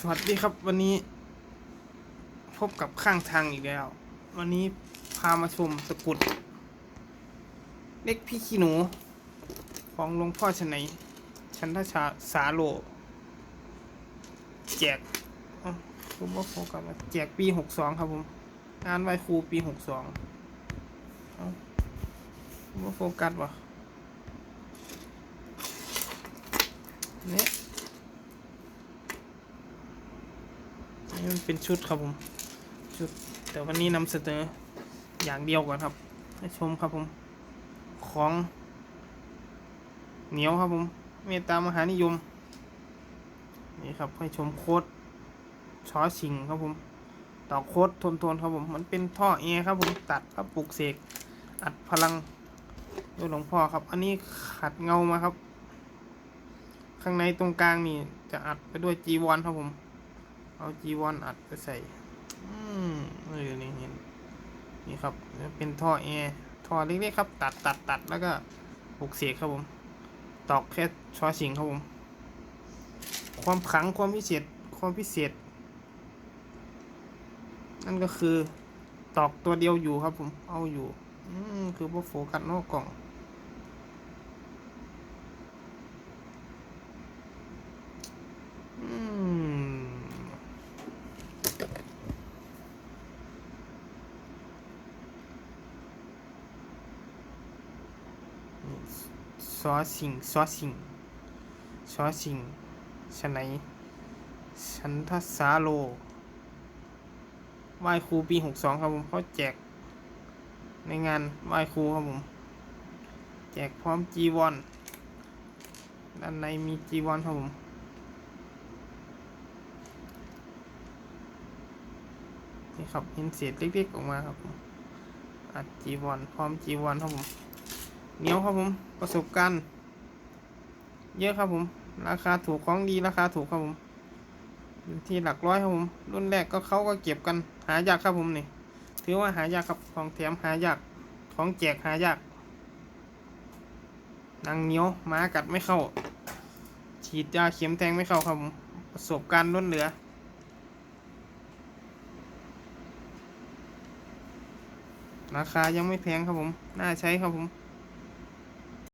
สวัสดีครับวันนี้ พบกับข้างทางอีกแล้ว วันนี้พามาชมตะกรุด เล็กพี่ขี้หนู ของหลวงพ่อชนัยชันทชาสาโล แจกผมว่าโฟกัสแจกปีหกสองครับผมงานไหวครูปีหกสองผมว่าโฟกัสวะเนี่ย นี่มันเป็นชุดครับผม ชุด แต่วันนี้นำเสนออย่างเดียวก่อนครับ ให้ชมครับผม ของ เหนียวครับผม เมตตามหานิยม นี่ครับ ให้ชมโคดช้อชิงครับผมต่อโคดทนทนๆครับผม มันเป็นท่อแอครับผมตัดครับปลุกเสก อัดพลังด้วยหลวงพ่อครับ อันนี้ขัดเงามาครับ ข้างในตรงกลางนี่จะอัดไปด้วยจีวรครับผม เอาจีวรอัดไปใส่ อืมเออนี่เห็น นี่ครับ เป็นท่อแอร์ท่อเล็กๆครับ ตัดตัดตัดแล้วก็ปลุกเสกครับผม ตอกแค่ชอชิงครับผม ความขังความพิเศษ ความพิเศษ นั่นก็คือ ตอกตัวเดียวอยู่ครับผม เอาอยู่ อืมคือพวกโฟกัสนอกกล่อง อืม ซ อสิงซอสิงซอสิงชะไหนชันทสาโลไหว้ครูปีหกสองครับผมเขาแจก ในงานไหว้ครูครับผม แจกพร้อมจีวรด้านในมีจีวรครับผมนี่ครับเห็นเศษเล็กๆออกมาครับอัดจีวรพร้อมจีวรครับผม เหนียวครับผมประสบการณ์เยอะครับผม ราคาถูกของดีราคาถูกครับผมอยู่ที่หลักร้อยครับผม รุ่นแรกก็เขาก็เก็บกันหายากครับผมนี่ถือว่าหายากครับของแถมหายากของแจกหายากนังเหนียวหมากัดไม่เข้า ฉีดยาเข็มแทงไม่เข้าครับผมประสบการณ์ล้นเหลือราคายังไม่แพงครับผม น่าใช้ครับผม